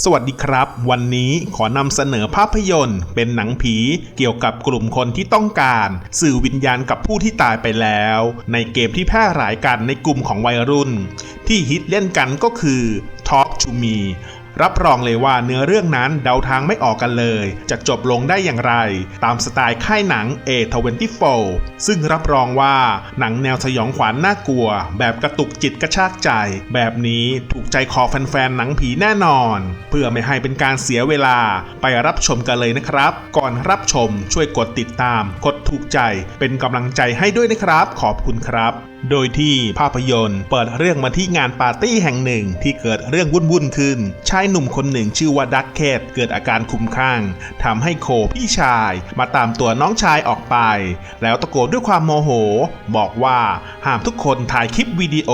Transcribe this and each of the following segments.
สวัสดีครับ วันนี้ขอนำเสนอภาพยนตร์ เป็นหนังผีเกี่ยวกับกลุ่มคนที่ต้องการ สื่อวิญญาณกับผู้ที่ตายไปแล้ว ในเกมที่แพร่หลายกันในกลุ่มของวัยรุ่น ที่ฮิตเล่นกันก็คือ Talk to Me รับรองเลยว่าเนื้อเรื่องนั้นเดาทางไม่ออกกันเลย จะจบลงได้อย่างไร ตามสไตล์ค่ายหนัง A24 ซึ่งรับรองว่าหนังแนวสยองขวัญน่ากลัว แบบกระตุกจิตกระชากใจ แบบนี้ถูกใจคอแฟนๆหนังผีแน่นอน เพื่อไม่ให้เป็นการเสียเวลาไปรับชมกันเลยนะครับ ก่อนรับชมช่วยกดติดตาม กดถูกใจเป็นกำลังใจให้ด้วยนะครับ ขอบคุณครับ โดยที่ภาพยนตร์เปิดเรื่องมาที่งานปาร์ตี้แห่งหนึ่งที่เกิดเรื่องวุ่นๆขึ้น ชายหนุ่มคนหนึ่งชื่อว่าดักเคทเกิดอาการคุ้มคลั่งทำให้โคพี่ชายมาตามตัวน้องชายออกไป แล้วตะโกนด้วยความโมโห บอกว่าห้ามทุกคนถ่ายคลิปวิดีโอ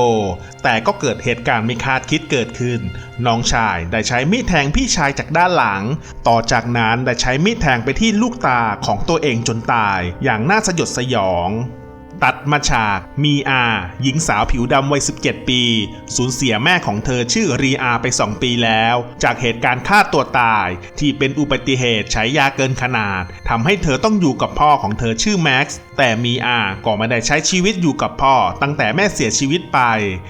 แต่ก็เกิดเหตุการณ์ไม่คาดคิดเกิดขึ้น น้องชายได้ใช้มีดแทงพี่ชายจากด้านหลัง ต่อจากนั้นได้ใช้มีดแทงไปที่ลูกตาของตัวเองจนตาย อย่างน่าสยดสยอง ตัดมาฉากมีอา หญิงสาวผิวดำวัย 17 ปี สูญเสียแม่ของเธอชื่อรีอาไป 2 ปีแล้ว จากเหตุการณ์ฆ่าตัวตาย ที่เป็นอุบัติเหตุใช้ยาเกินขนาดทำให้เธอต้องอยู่กับพ่อของเธอชื่อแม็กซ์ แต่มีอาก็ไม่ได้ใช้ชีวิตอยู่กับพ่อ ตั้งแต่แม่เสียชีวิตไป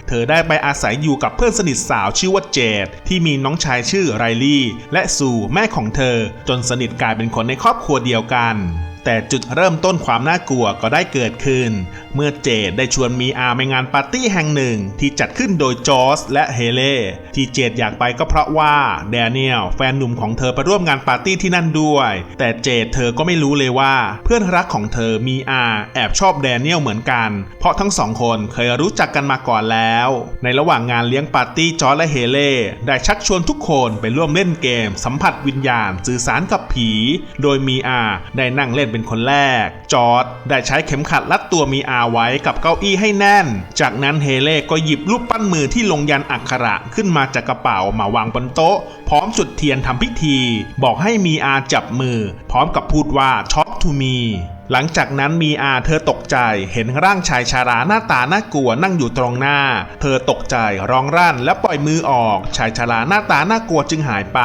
เธอได้ไปอาศัยอยู่กับเพื่อนสนิทสาวชื่อว่าเจดที่มีน้องชายชื่อไรลี่ และซูแม่ของเธอ จนสนิทกลายเป็นคนในครอบครัวเดียวกัน แต่จุดเริ่มต้นความน่ากลัวก็ได้เกิดขึ้น เมื่อเจดได้ชวนมีอาไปงานปาร์ตี้แห่งหนึ่งที่จัดขึ้นโดยจอร์สและเฮเล่ที่เจดอยากไปก็เพราะว่าแดเนียลแฟนหนุ่มของเธอไปร่วมงานปาร์ตี้ที่นั่นด้วย แต่เจดเธอก็ไม่รู้เลยว่า เพื่อนรักของเธอมีอาแอบชอบแดเนียลเหมือนกัน เพราะทั้งสองคนเคยรู้จักกันมาก่อนแล้ว ในระหว่างงานเลี้ยงปาร์ตี้จอร์สและเฮเล่ได้ชักชวนทุกคนไปร่วมเล่นเกม สัมผัสวิญญาณ สื่อสารกับผี โดยมีอาได้นั่งเล่นเป็นคนแรก จอร์ดได้ใช้เข็มขัดรัดตัวมีอาไว้กับเก้าอี้ให้แน่น จากนั้นเฮเล่ก็หยิบรูปปั้นมือที่ลงยันอักขระขึ้นมาจากกระเป๋ามาวางบนโต๊ะ พร้อมจุดเทียนทำพิธี บอกให้มีอาจับมือ พร้อมกับพูดว่าช็อต to me หลังจากนั้นมีอาเธอตกใจเห็นร่างชายชาราหน้าตาน่ากลัวนั่งอยู่ตรงหน้า เธอตกใจร้องรั่นและปล่อยมือออก ชายชาราหน้าตาน่ากลัวจึงหายไป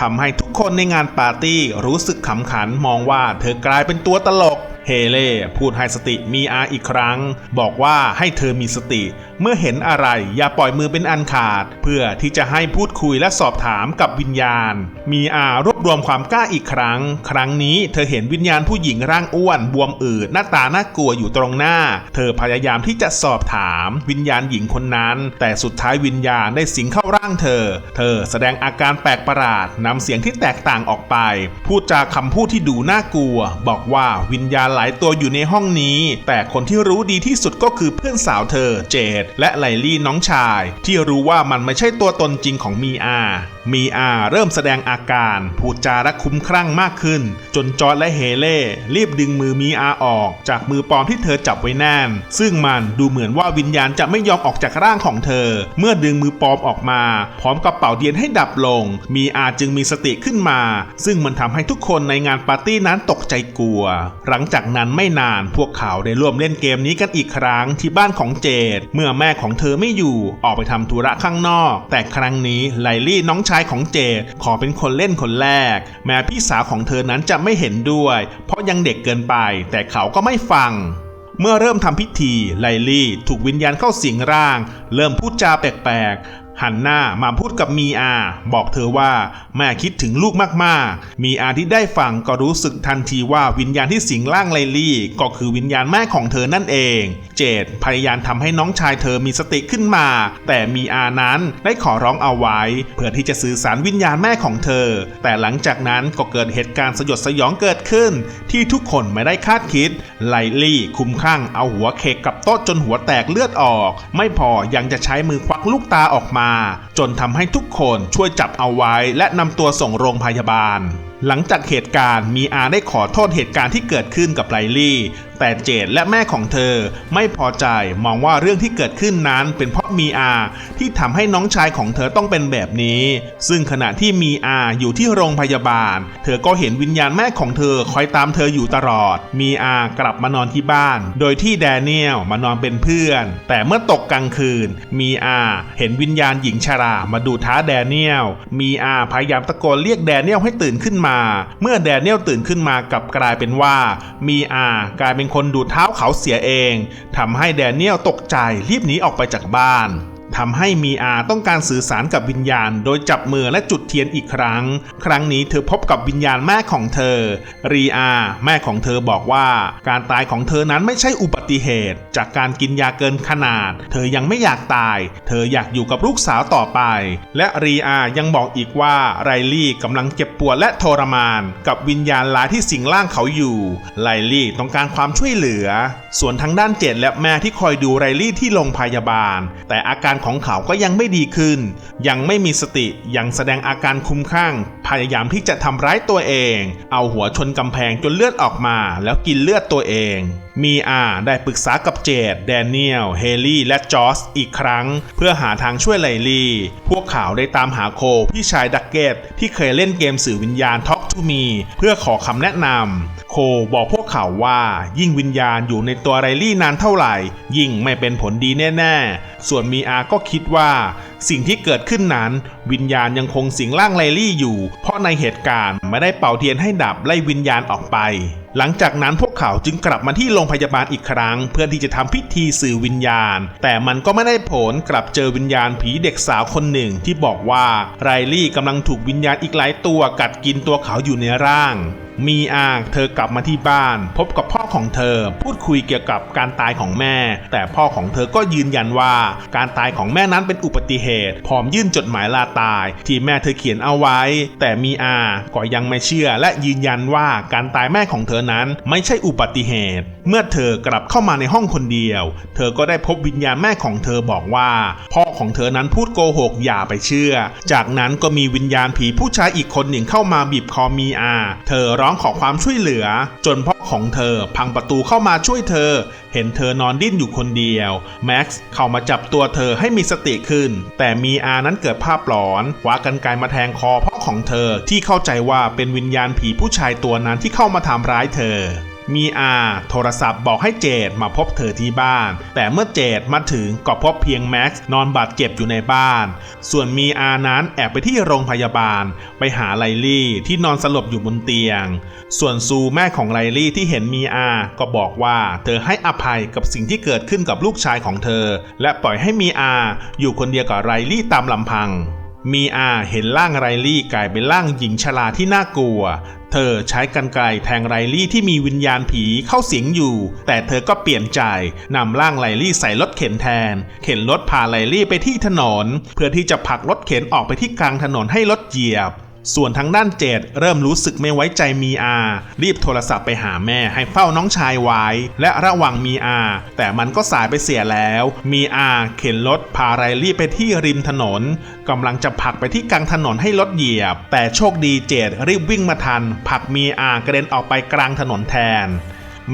ทำให้ทุกคนในงานปาร์ตี้รู้สึกขำขันมองว่าเธอกลายเป็นตัวตลกเฮเล่พูดให้สติมีอาอีกครั้ง บอกว่าให้เธอมีสติ เมื่อเห็นอะไรอย่าปล่อยมือเป็นอันขาด เพื่อที่จะให้พูดคุยและสอบถามกับวิญญาณ มีอารวบรวมความกล้าอีกครั้ง ครั้งนี้เธอเห็นวิญญาณผู้หญิงร่างอ้วน บวมอืดหน้าตาน่ากลัวอยู่ตรงหน้า เธอพยายามที่จะสอบถามวิญญาณหญิงคนนั้น แต่สุดท้ายวิญญาณได้สิงเข้าร่างเธอ เธอแสดงอาการแปลกประหลาดนำเสียงที่แตกต่างออกไป พูดจาคำพูดที่ดูน่ากลัว บอกว่าวิญญาณหลายตัวอยู่ในห้องนี้ แต่คนที่รู้ดีที่สุดก็คือเพื่อนสาวเธอ เจดและไลลี่น้องชาย ที่รู้ว่ามันไม่ใช่ตัวตนจริงของมีอามีอาเริ่มแสดงอาการพูดจาและคุ้มครั่งมากขึ้น จนจอร์ดและเฮเล่รีบดึงมือมีอาออก จากมือปลอมที่เธอจับไว้แน่น ซึ่งมันดูเหมือนว่าวิญญาณจะไม่ยอมออกจากร่างของเธอ เมื่อดึงมือปลอมออกมา พร้อมกับเป่าเทียนให้ดับลง มีอาจึงมีสติขึ้นมา ซึ่งมันทำให้ทุกคนในงานปาร์ตี้นั้นตกใจกลัว หลังจากนั้นไม่นานพวกเขาได้ร่วมเล่นเกมนี้กันอีกครั้งที่บ้านของเจดเมื่อแม่ของเธอไม่อยู่ออกไปทำธุระข้างนอก แต่ครั้งนี้ไลลี่น้องชายของเจดขอเป็นคนเล่นคนแรก แม้พี่สาวของเธอนั้นจะไม่เห็นด้วย เพราะยังเด็กเกินไป แต่เขาก็ไม่ฟัง เมื่อเริ่มทำพิธีไลลี่ถูกวิญญาณเข้าสิงร่าง เริ่มพูดจาแปลกๆ หันหน้ามาพูดกับมีอา บอกเธอว่าแม่คิดถึงลูกมากๆ มีอาที่ได้ฟังก็รู้สึกทันทีว่าวิญญาณที่สิงร่างไลลี่ ก็คือวิญญาณแม่ของเธอนั่นเอง เจดพยายามทำให้น้องชายเธอมีสติขึ้นมา แต่มีอานั้นได้ขอร้องเอาไว้ เพื่อที่จะสื่อสารวิญญาณแม่ของเธอ แต่หลังจากนั้นก็เกิดเหตุการณ์สยดสยองเกิดขึ้น ที่ทุกคนไม่ได้คาดคิดไลลี่คุ้มข้างเอาหัวเคกกับโต๊ะจนหัวแตกเลือดออก ไม่พอยังจะใช้มือควักลูกตาออกมาจนทำให้ทุกคนช่วยจับเอาไว้ และนำตัวส่งโรงพยาบาล หลังจากเหตุการณ์มีอาได้ขอโทษเหตุการณ์ที่เกิดขึ้นกับไลลี่ แต่เจดและแม่ของเธอไม่พอใจมองว่าเรื่องที่เกิดขึ้นนั้นเป็นเพราะมีอาที่ทำให้น้องชายของเธอต้องเป็นแบบนี้ ซึ่งขณะที่มีอาอยู่ที่โรงพยาบาล เธอก็เห็นวิญญาณแม่ของเธอคอยตามเธออยู่ตลอด มีอากลับมานอนที่บ้าน โดยที่แดเนียลมานอนเป็นเพื่อน แต่เมื่อตกกลางคืน มีอาเห็นวิญญาณหญิงชรามาดูท้าแดเนียล มีอาพยายามตะโกนเรียกแดเนียลให้ตื่นขึ้นมา เมื่อแดเนียลตื่นขึ้นมากลับกลายเป็นว่า มีอากลายเป็นคนดูเท้าเขาเสียเองทำให้แดเนียลตกใจรีบหนีออกไปจากบ้าน ทำให้มีอาต้องการสื่อสารกับวิญญาณ โดยจับมือและจุดเทียนอีกครั้ง ครั้งนี้เธอพบกับวิญญาณแม่ของเธอ รีอาแม่ของเธอบอกว่า การตายของเธอนั้นไม่ใช่อุบัติเหตุ จากการกินยาเกินขนาด เธอยังไม่อยากตาย เธออยากอยู่กับลูกสาวต่อไป และรีอายังบอกอีกว่าไรลี่กำลังเจ็บปวดและทรมาน กับวิญญาณร้ายที่สิงร่างเขาอยู่ไลลี่ต้องการความช่วยเหลือ ส่วนทางด้านเจดและแม่ที่คอยดูไรลี่ที่โรงพยาบาล แต่อาการของเขาก็ยังไม่ดีขึ้น ยังไม่มีสติ ยังแสดงอาการคุ้มคลั่งพยายามที่จะทำร้ายตัวเอง เอาหัวชนกำแพงจนเลือดออกมา แล้วกินเลือดตัวเอง มีอาได้ปรึกษากับเจดแดเนียล เฮลี่และจอสอีกครั้ง เพื่อหาทางช่วยไลลี่ พวกเขาได้ตามหาโคพี่ชายดักเกตที่เคยเล่นเกมสื่อวิญญาณ Talk to Me เพื่อขอคำแนะนำ โคบอกพวกเขาว่ายิ่งวิญญาณอยู่ในตัวไรลี่นานเท่าไหร่ ยิ่งไม่เป็นผลดีแน่ๆ ส่วนมีอาก็คิดว่าสิ่งที่เกิดขึ้นนั้น วิญญาณยังคงสิงร่างไรลี่อยู่ เพราะในเหตุการณ์ไม่ได้เป่าเทียนให้ดับไล่วิญญาณออกไป หลังจากนั้นพวกเขาจึงกลับมาที่โรงพยาบาลอีกครั้ง เพื่อที่จะทำพิธีสื่อวิญญาณ แต่มันก็ไม่ได้ผลกลับเจอวิญญาณผีเด็กสาวคนหนึ่งที่บอกว่าไรลี่กำลังถูกวิญญาณอีกหลายตัวกัดกินตัวเขาอยู่ในร่าง มีอาเธอกลับมาที่บ้าน พบกับพ่อของเธอ พูดคุยเกี่ยวกับการตายของแม่ แต่พ่อของเธอก็ยืนยันว่าการตายของแม่นั้นเป็นอุบัติเหตุ พร้อมยื่นจดหมายลาตาย ที่แม่เธอเขียนเอาไว้ แต่มีอาก็ยังไม่เชื่อและยืนยันว่าการตายแม่ของเธอนั้นไม่ใช่อุบัติเหตุเมื่อเธอกลับเข้ามาในห้องคนเดียว เธอก็ได้พบวิญญาณแม่ของเธอบอกว่า พ่อของเธอนั้นพูดโกหกอย่าไปเชื่อ จากนั้นก็มีวิญญาณผีผู้ชายอีกคนหนึ่งเข้ามาบีบคอมีอา เธอร้องขอความช่วยเหลือ จนพ่อของเธอพังประตูเข้ามาช่วยเธอ เห็นเธอนอนดิ้นอยู่คนเดียว แม็กซ์เข้ามาจับตัวเธอให้มีสติขึ้น แต่มีอานั้นเกิดภาพหลอนคว้ากันไกมาแทงคอพ่อของเธอที่เข้าใจว่าเป็นวิญญาณผีผู้ชายตัวนั้นที่เข้ามาทำร้ายเธอ มีอาโทรศัพท์บอกให้เจดมาพบเธอที่บ้าน แต่เมื่อเจดมาถึงก็พบเพียงแม็กซ์นอนบาดเจ็บอยู่ในบ้าน ส่วนมีอานั้นแอบไปที่โรงพยาบาล ไปหาไลลี่ที่นอนสลบอยู่บนเตียง ส่วนซูแม่ของไลลี่ที่เห็นมีอาก็บอกว่าเธอให้อภัยกับสิ่งที่เกิดขึ้นกับลูกชายของเธอ และปล่อยให้มีอาอยู่คนเดียวกับไลลี่ตามลำพัง มีอาเห็นร่างไรลี่กลายเป็นร่างหญิงชราที่น่ากลัว เธอใช้กันไกลแทงไรลี่ที่มีวิญญาณผีเข้าสิงอยู่ แต่เธอก็เปลี่ยนใจนำร่างไรลี่ใส่รถเข็นแทน เข็นรถพาไรลี่ไปที่ถนน เพื่อที่จะผลักรถเข็นออกไปที่กลางถนนให้รถเหยียบ ส่วนทางด้านเจดเริ่มรู้สึกไม่ไว้ใจมีอา รีบโทรศัพท์ไปหาแม่ให้เฝ้าน้องชายไว้ และระวังมีอา แต่มันก็สายไปเสียแล้ว มีอาเข็นรถพาไรลี่ไปที่ริมถนนกำลังจะผลักไปที่กลางถนนให้รถเหยียบ แต่โชคดีเจดรีบวิ่งมาทันผลักมีอากระเด็นออกไปกลางถนนแทน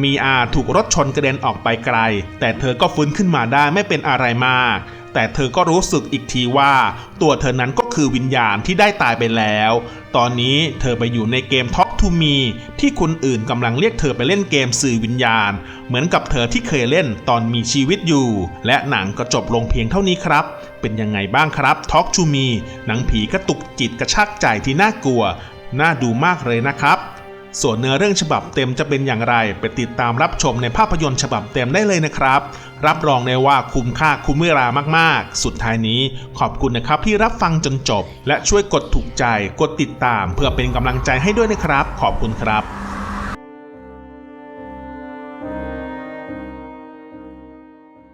มีอาถูกรถชนกระเด็นออกไปไกล แต่เธอก็ฟื้นขึ้นมาได้ไม่เป็นอะไรมาก แต่เธอก็รู้สึกอีกทีว่า ตัวเธอนั้นก็ คือวิญญาณที่ได้ตายไปแล้ว ตอนนี้เธอไปอยู่ในเกม Talk to Me ที่คนอื่นกำลังเรียกเธอไปเล่นเกมสื่อวิญญาณ เหมือนกับเธอที่เคยเล่นตอนมีชีวิตอยู่ และหนังก็จบลงเพียงเท่านี้ครับ เป็นยังไงบ้างครับ Talk to Me หนังผีกระตุกจิตกระชากใจที่น่ากลัว น่าดูมากเลยนะครับ ส่วนเนื้อเรื่องฉบับเต็มจะเป็นอย่างไร ไปติดตามรับชมในภาพยนตร์ฉบับเต็มได้เลยนะครับ รับรองได้ว่าคุ้มค่าคุ้มเวลามากๆ สุดท้ายนี้ขอบคุณนะครับที่รับฟังจนจบ และช่วยกดถูกใจ กดติดตาม เพื่อเป็นกำลังใจให้ด้วยนะครับ ขอบคุณครับ